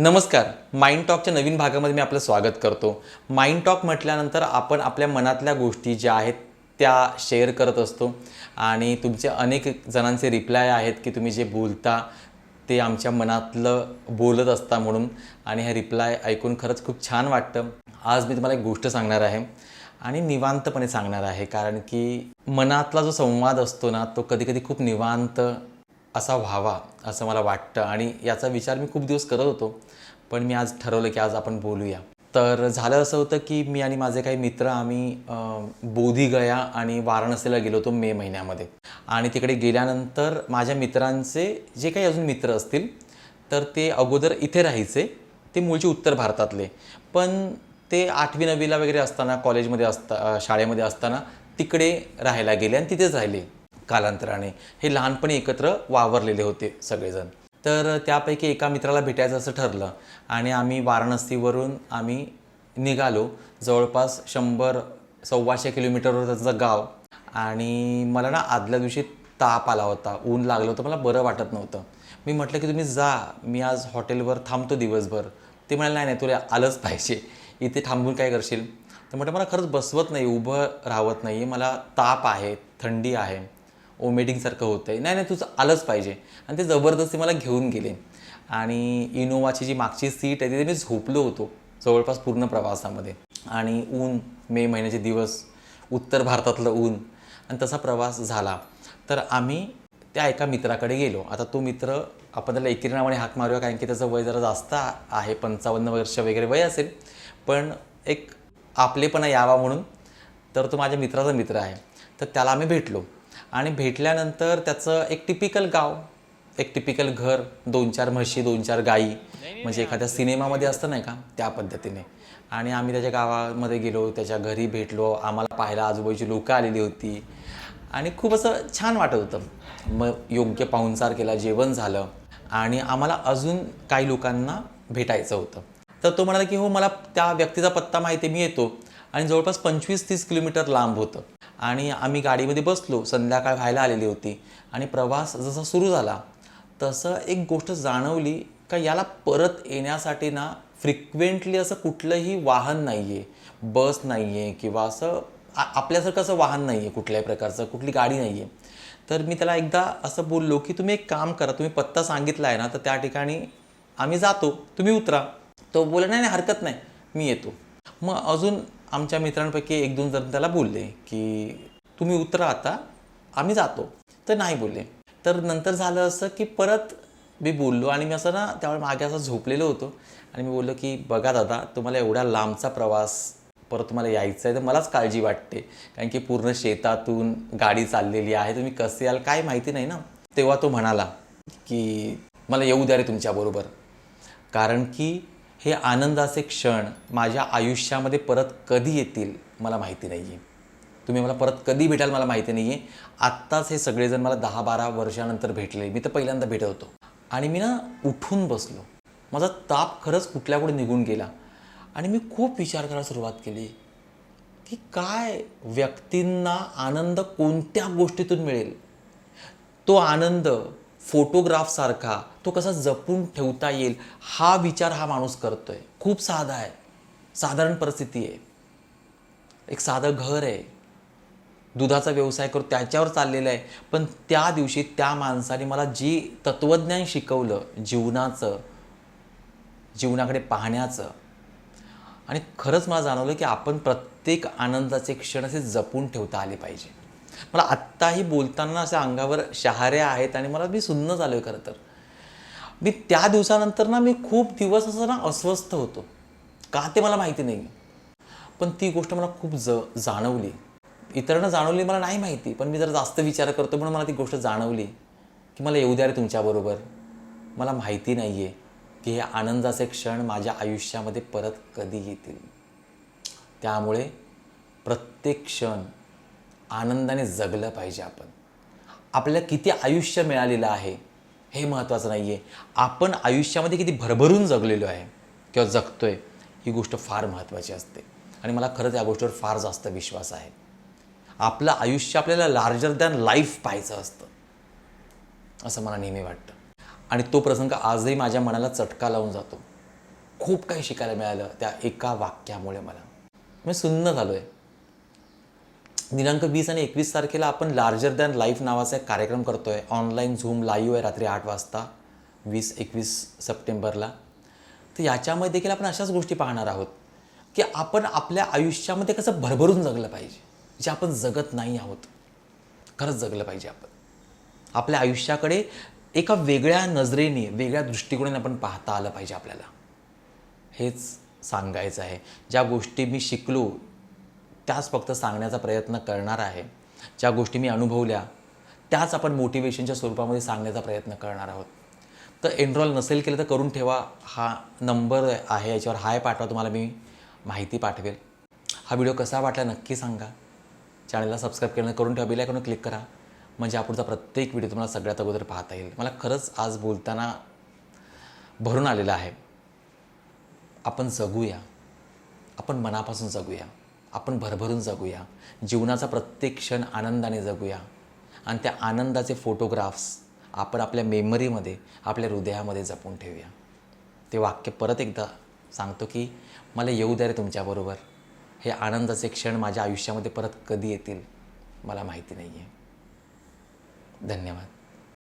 नमस्कार. माइंड टॉकच्या नवीन भागामध्ये मी आपलं स्वागत करतो. माइंड टॉक म्हटल्यानंतर आपण आपल्या मनातल्या गोष्टी ज्या आहेत त्या शेअर करत असतो. आणि तुमचे अनेक जणांचे रिप्लाय आहेत की तुम्ही जे बोलता ते आमच्या मनातलं बोलत असता म्हणून. आणि हे रिप्लाय ऐकून खरंच खूप छान वाटतं. आज मी तुम्हाला एक गोष्ट सांगणार आहे. आणि निवांतपणे सांगणार आहे. कारण की मनातला जो संवाद असतो ना तो कधीकधी खूप निवांत असा व्हावा असं मला वाटतं आणि याचा विचार मी खूप दिवस करत होतो. पण मी आज ठरवलं की आज आपण बोलूया. तर झालं असं होतं की मी आणि माझे काही मित्र आम्ही बोधीगया आणि वाराणसीला गेलो होतो मे महिन्यामध्ये. आणि तिकडे गेल्यानंतर माझ्या मित्रांचे जे काही अजून मित्र असतील तर ते अगोदर इथे राहायचे. ते मूळचे उत्तर भारतातले. पण ते आठवी नववीला वगैरे असताना कॉलेजमध्ये असता शाळेमध्ये असताना तिकडे राहायला गेले आणि तिथेच राहिले. कालांतराने. हे लहानपणी एकत्र वावरलेले होते सगळेजण. तर त्यापैकी एका मित्राला भेटायचं असं ठरलं आणि आम्ही वाराणसीवरून आम्ही निघालो. जवळपास शंभर सव्वाशे किलोमीटरवर त्याचं गाव. आणि मला ना आदल्या दिवशी ताप आला होता. ऊन लागलं होतं. मला बरं वाटत नव्हतं. मी म्हटलं की तुम्ही जा. मी आज हॉटेलवर थांबतो दिवसभर. ते म्हणाले नाही नाही तुला आलंच पाहिजे. इथे थांबून काय करशील? तर म्हटलं मला खरंच बसवत नाही उभं राहत नाही मला ताप आहे थंडी आहे. ओमेटिंगसारखं होतं आहे नाही नाही तुझं आलंच पाहिजे. आणि ते जबरदस्ती मला घेऊन गेले. आणि इनोवाची जी मागची सीट आहे तिथे मी झोपलो होतो. जवळपास पूर्ण प्रवासामध्ये. आणि ऊन मे महिन्याचे दिवस उत्तर भारतातलं ऊन आणि तसा प्रवास झाला. तर आम्ही त्या एका मित्राकडे गेलो. आता तो मित्र आपण त्याला एकेरी नावाने हाक मारूया कारण की त्याचं वय जरा जास्त आहे पंचावन्न वर्ष वगैरे वय असेल. पण एक आपलेपणा यावा म्हणून तर तो माझ्या मित्राचा मित्र आहे. तर त्याला आम्ही भेटलो. आणि भेटल्यानंतर त्याचं एक टिपिकल गाव एक टिपिकल घर दोन चार म्हशी दोन चार गाई म्हणजे एखाद्या सिनेमामध्ये असतं नाही का? त्या पद्धतीने. आणि आम्ही त्याच्या गावामध्ये गेलो त्याच्या घरी भेटलो आम्हाला पाहायला आजूबाजूची लोकं आलेली होती. आणि खूप असं छान वाटत होतं. मग योग्य पाहुणचार केला जेवण झालं. आणि आम्हाला अजून काही लोकांना भेटायचं होतं. तर तो म्हणाला की हो मला त्या व्यक्तीचा पत्ता माहिती आहे मी येतो. आणि जवळपास पंचवीस तीस किलोमीटर लांब होतं. आणि आम्ही गाडीमध्ये बसलो संध्याकाळ व्हायला आलेली होती. आणि प्रवास जसा सुरू झाला तसं एक गोष्ट जाणवली का याला परत येण्यासाठी ना फ्रिक्वेंटली असं कुठलंही वाहन नाही आहे बस नाही आहे किंवा असं आपल्यासारखं असं वाहन नाही आहे कुठल्याही प्रकारचं कुठली गाडी नाही आहे तर मी त्याला एकदा असं बोललो की तुम्ही एक काम करा तुम्ही पत्ता सांगितला आहे ना तर त्या ठिकाणी आम्ही जातो तुम्ही उतरा. तो बोला नाही नाही हरकत नाही मी येतो. मग अजून आमच्या मित्रांपैकी एक दोन जण त्याला बोलले की तुम्ही उतरा आता आम्ही जातो. तर नाही बोलले. तर नंतर झालं असं की परत मी बोललो आणि मी असं ना त्यावेळी मागे असं झोपलेलो होतो. आणि मी बोललो की बघा दादा तुम्हाला एवढा लांबचा प्रवास परत तुम्हाला यायचं आहे तर मलाच काळजी वाटते. कारण की पूर्ण शेतातून गाडी चाललेली आहे तुम्ही कसे याल काय माहिती नाही ना? तेव्हा तो म्हणाला की मला येऊ द्या रे तुमच्याबरोबर कारण की हे आनंदाचे क्षण माझ्या आयुष्यामध्ये परत कधी येतील मला माहिती नाही आहे तुम्ही मला परत कधी भेटाल मला माहिती नाही आहे आत्ताच हे सगळेजण मला दहा बारा वर्षानंतर भेटले. मी तर पहिल्यांदा भेटत होतो. आणि मी ना उठून बसलो. माझा ताप खरंच कुठल्याकडे निघून गेला. आणि मी खूप विचार करायला सुरुवात केली की काय व्यक्तींना आनंद कोणत्या गोष्टीतून मिळेल? तो आनंद फोटोग्राफसारखा तो कसा जपून ठेवता येईल हा विचार हा माणूस करतोय. खूप साधा आहे. साधारण परिस्थिती आहे. एक साधं घर आहे. दुधाचा व्यवसाय करू त्याच्यावर चाललेला आहे. पण त्या दिवशी त्या माणसाने मला जी तत्त्वज्ञान शिकवलं जीवनाचं जीवनाकडे पाहण्याचं आणि खरंच मला जाणवलं की आपण प्रत्येक आनंदाचे क्षण असे जपून ठेवता आले पाहिजे. मला आत्ताही बोलताना अशा अंगावर शहाऱ्या आहेत आणि मला मी सुन्न झालो आहे खरं तर. मी त्या दिवसानंतर ना मी खूप दिवस असं ना अस्वस्थ होतो. का ते मला माहिती नाही पण ती गोष्ट मला खूप ज जाणवली. इतरांना जाणवली मला नाही माहिती पण मी जरा जास्त विचार करतो म्हणून मला ती गोष्ट जाणवली. की मला येऊ द्या रे तुमच्याबरोबर मला माहिती नाही आहे की हे आनंदाचे क्षण माझ्या आयुष्यामध्ये परत कधी येतील. त्यामुळे प्रत्येक क्षण आनंदाने जगलं पाहिजे आपण. आपल्याला किती आयुष्य मिळालेलं आहे हे महत्त्वाचं नाही आहे आपण आयुष्यामध्ये किती भरभरून जगलेलो आहे किंवा जगतो आहे ही गोष्ट फार महत्त्वाची असते. आणि मला खरंच या गोष्टीवर फार जास्त विश्वास आहे. आपलं आयुष्य आपल्याला लार्जर दॅन लाईफ पाहायचं असतं असं मला नेहमी वाटतं. आणि तो प्रसंग आजही माझ्या मनाला चटका लावून जातो. खूप काही शिकायला मिळालं त्या एका वाक्यामुळे मला. मी सुन्न झालो आहे दिनांक वीस आणि एकवीस तारखेला आपण लार्जर दॅन लाईफ नावाचा एक कार्यक्रम करतो आहे ऑनलाईन झूम लाईव्ह आहे रात्री आठ वाजता वीस एकवीस सप्टेंबरला. तर याच्यामध्ये देखील आपण अशाच गोष्टी पाहणार आहोत की आपण आपल्या आयुष्यामध्ये कसं भरभरून जगलं पाहिजे जे आपण जगत नाही आहोत. खरंच जगलं पाहिजे आपण. आपल्या आयुष्याकडे एका वेगळ्या नजरेने वेगळ्या दृष्टिकोनाने आपण पाहता आलं पाहिजे आपल्याला. हेच सांगायचं आहे. ज्या गोष्टी मी शिकलो त्याच फक्त सांगण्याचा प्रयत्न करणार आहे. ज्या गोष्टी मी अनुभवल्या त्याच आपण मोटिवेशनच्या स्वरूपामध्ये सांगण्याचा प्रयत्न करणार आहोत. तर एनरोल नसेल केलं तर करून ठेवा. हा नंबर आहे याच्यावर हाय पाठवा तुम्हाला मी माहिती पाठवेल. हा व्हिडिओ कसा वाटला नक्की सांगा. चॅनलला सबस्क्राईब करणं करून ठेवा बेल क्लिक करा. म्हणजे आपुढचा प्रत्येक व्हिडिओ तुम्हाला सगळ्यात अगोदर पाहता येईल. मला खरंच आज बोलताना भरून आलेलं आहे. आपण जगूया. आपण मनापासून जगूया. आपण भरभरून जगूया. जीवनाचा प्रत्येक क्षण आनंदाने जगूया. आणि त्या आनंदाचे फोटोग्राफ्स आपण आपल्या मेमरीमध्ये आपल्या हृदयामध्ये जपून ठेवूया. ते वाक्य परत एकदा सांगतो की मला येऊ द्या रे तुमच्याबरोबर. हे आनंदाचे क्षण माझ्या आयुष्यामध्ये परत कधी येतील मला माहिती नाही आहे धन्यवाद.